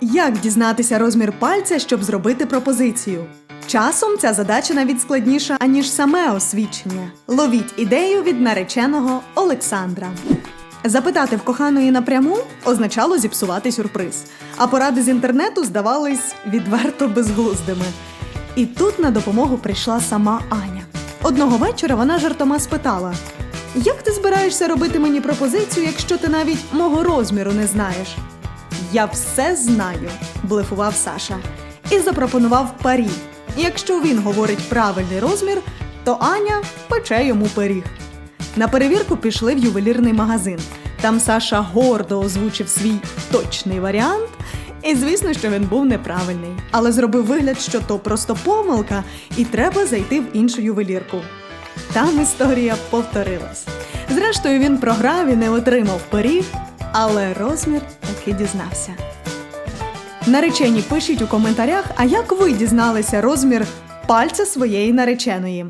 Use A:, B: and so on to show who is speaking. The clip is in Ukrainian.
A: Як дізнатися розмір пальця, щоб зробити пропозицію? Часом ця задача навіть складніша, аніж саме освідчення. Ловіть ідею від нареченого Олександра. Запитати в коханої напряму означало зіпсувати сюрприз, а поради з інтернету здавались відверто безглуздими. І тут на допомогу прийшла сама Аня. Одного вечора вона жартома спитала: Як ти збираєшся робити мені пропозицію, якщо ти навіть мого розміру не знаєш? Я все знаю, блефував Саша, і запропонував парі. Якщо він говорить правильний розмір, то Аня пече йому пиріг. На перевірку пішли в ювелірний магазин. Там Саша гордо озвучив свій точний варіант. І звісно, що він був неправильний, але зробив вигляд, що то просто помилка, і треба зайти в іншу ювелірку. Там історія повторилась. Зрештою, він програв і не отримав пиріг, але розмір таки дізнався. Наречені пишіть у коментарях, а як ви дізналися розмір пальця своєї нареченої.